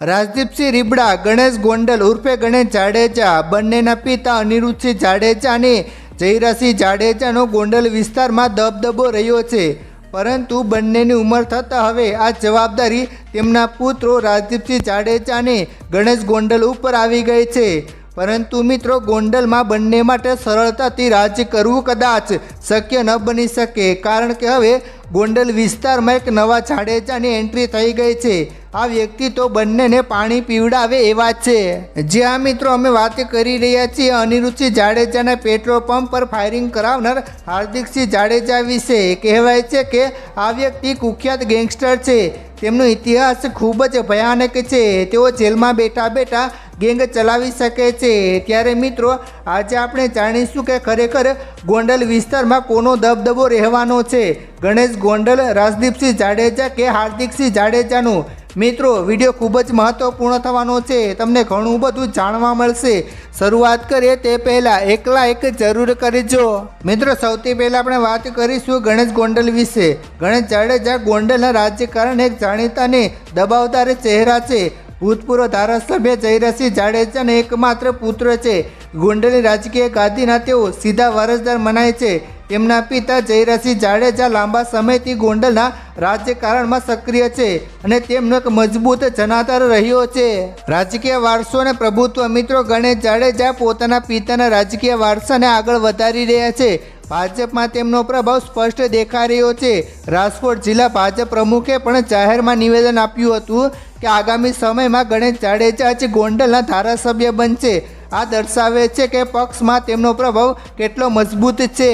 રાજદીપસિંહ રીબડા, ગણેશ ગોંડલ, ઉર્ફે ગણેશ જાડેજા, બંનેના પિતા અનિરુદ્ધસિંહ જાડેજા અને જયરાસિંહ જાડેજાનો ગોંડલ વિસ્તારમાં દબદબો રહ્યો છે. પરંતુ બંનેની ઉંમર થતાં હવે આ જવાબદારી તેમના પુત્રો રાજદીપસિંહ જાડેજા અને ગણેશ ગોંડલ ઉપર આવી ગઈ છે. પરંતુ મિત્રો ગોંડલમાં બંને માટે સરળતાથી રાજ્ય કરવું કદાચ શક્ય ન બની શકે. કારણ કે હવે ગોંડલ વિસ્તારમાં એક નવા જાડેજાની એન્ટ્રી થઈ ગઈ છે. આ વ્યક્તિ તો બંનેને પાણી પીવડાવે એવા છે. જે આ મિત્રો, અમે વાત કરી રહ્યા છીએ અનિરુચિ જાડેજાના પેટ્રોલ પંપ પર ફાયરિંગ કરાવનાર હાર્દિકસિંહ જાડેજા વિશે. કહેવાય છે કે આ વ્યક્તિ કુખ્યાત ગેંગસ્ટર છે. તેમનો ઇતિહાસ ખૂબ જ ભયાનક છે. તેઓ જેલમાં બેઠા બેઠા ગેંગ ચલાવી શકે છે. ત્યારે મિત્રો, આજે આપણે જાણીશું કે ખરેખર ગોંડલ વિસ્તારમાં કોનો દબદબો રહેવાનો છે? ગણેશ ગોંડલ, રાજદીપસિંહ જાડેજા કે હાર્દિકસિંહ જાડેજાનું? મિત્રો, વીડિયો ખૂબ જ મહત્વપૂર્ણ થવાનો છે. તમને ઘણું બધું જાણવા મળશે. શરૂઆત કરીએ તે પહેલાં એકલા એક જરૂર કરજો. મિત્રો, સૌથી પહેલાં આપણે વાત કરીશું ગણેશ ગોંડલ વિશે. ગણેશ જાડેજા ગોંડલના રાજકારણ એક જાણીતા ને દબાવદાર ચહેરા છે. ભૂતપૂર્વ ધારાસભ્ય જયરાસિંહ જાડેજાને એકમાત્ર પુત્ર છે. ગોંડલની રાજકીય ગાદીના તેઓ સીધા વારસદાર મનાય છે. તેમના પિતા જયરાસિંહ જાડેજા લાંબા સમયથી ગોંડલના રાજકારણમાં સક્રિય છે અને તેમનો એક મજબૂત જનાધાર રહ્યો છે. રાજકીય વારસો અને પ્રભુત્વ મિત્રો ગણેશ જાડેજા પોતાના પિતાના રાજકીય વારસાને આગળ વધારી રહ્યા છે. ભાજપમાં તેમનો પ્રભાવ સ્પષ્ટ દેખાઈ રહ્યો છે. રાજકોટ જિલ્લા ભાજપ પ્રમુખે પણ જાહેરમાં નિવેદન આપ્યું હતું કે આગામી સમયમાં ગણેશ જાડેજા જ ગોંડલના ધારાસભ્ય બનશે. આ દર્શાવે છે કે પક્ષમાં તેમનો પ્રભાવ કેટલો મજબૂત છે.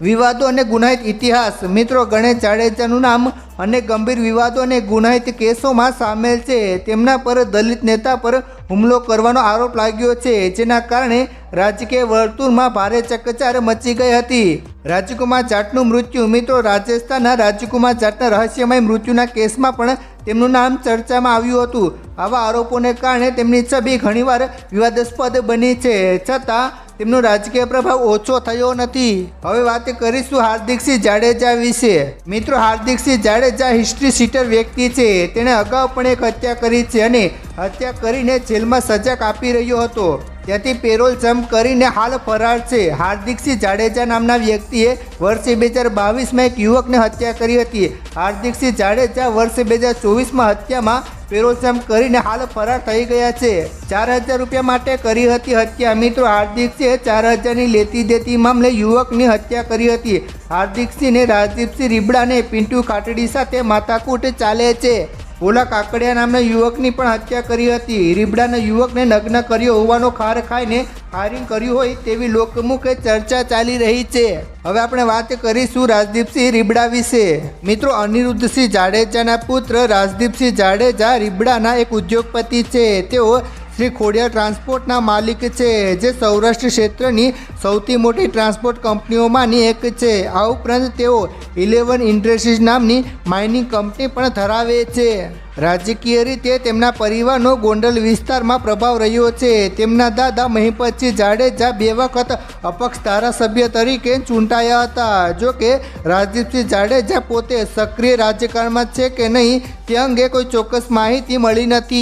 વિવાદો અને ગુનાહિત ઇતિહાસ. મિત્રો, ગણેશ જાડેજાનું નામ અને ગંભીર વિવાદો અને ગુનાહિત કેસોમાં સામેલ છે. તેમના પર દલિત નેતા પર હુમલો કરવાનો આરોપ લાગ્યો છે, જેના કારણે રાજકીય વર્તુળમાં ભારે ચકચાર મચી ગઈ હતી. રાજકુમાર જાટનું મૃત્યુ મિત્રો રાજસ્થાનના રાજકુમાર જાટના રહસ્યમય મૃત્યુના કેસમાં પણ તેમનું નામ ચર્ચામાં આવ્યું હતું. આવા આરોપોને કારણે તેમની છબી ઘણીવાર વિવાદાસ્પદ બની છે. છતાં, તેમનો રાજકીય પ્રભાવ ઓછો થયો નથી. હવે વાત કરીશું હાર્દિકસિંહ જાડેજા વિશે. મિત્રો હાર્દિકસિંહ જાડેજા હિસ્ટ્રી સીટર વ્યક્તિ છે. તેણે અગાઉ પણ એક હત્યા કરી છે અને હત્યા કરીને જેલમાં સજા કાપી રહ્યો હતો. ત્યાંથી પેરોલ જમ્પ કરીને હાલ ફરાર છે. હાર્દિકસિંહ જાડેજા નામના વ્યક્તિએ વર્ષે બે હજાર બાવીસમાં એક યુવકને હત્યા કરી હતી. હાર્દિકસિંહ જાડેજા વર્ષે બે હજાર ચોવીસમાં હત્યામાં પેરોલ જમ્પ કરીને હાલ ફરાર થઈ ગયા છે. ચાર હજાર રૂપિયા માટે કરી હતી હત્યા. મિત્રો હાર્દિકસિંહે ચાર હજારની લેતી દેતી મામલે યુવકની હત્યા કરી હતી. હાર્દિકસિંહને રાજદીપસિંહ રીબડાને પિન્ટુ ખાટડી સાથે માથાકૂટ ચાલે છે. ઓલા કાકડિયા નામના યુવકની પણ હત્યા કરી હતી. રીબડાના યુવકને નગ્ન કર્યો હોવાનો ખાર ખાઈને ફાયરિંગ કર્યું હોય તેવી લોકમુખે ચર્ચા ચાલી રહી છે. હવે આપણે વાત કરીશું રાજદીપસિંહ રીબડા વિશે. મિત્રો, અનિરુદ્ધસિંહ જાડેજાના પુત્ર રાજદીપસિંહ જાડેજા રીબડાના એક ઉદ્યોગપતિ છે. તેઓ શ્રી ખોડિયા ટ્રાન્સપોર્ટના માલિક છે, જે સૌરાષ્ટ્ર ક્ષેત્રની સૌથી મોટી ટ્રાન્સપોર્ટ કંપનીઓમાંની એક છે. આ ઉપરાંત તેઓ ઇલેવન ઇન્ડસ્ટ્રીઝ નામની માઇનિંગ કંપની પણ ધરાવે છે. રાજકીય રીતે તેમના પરિવારનો ગોંડલ વિસ્તારમાં પ્રભાવ રહ્યો છે. તેમના દાદા મહિપતસિંહ જાડેજા બે વખત અપક્ષ ધારાસભ્ય તરીકે ચૂંટાયા હતા. જો કે રાજદીપસિંહ જાડેજા પોતે સક્રિય રાજકારણમાં છે કે નહીં, તે અંગે કોઈ ચોક્કસ માહિતી મળી નથી.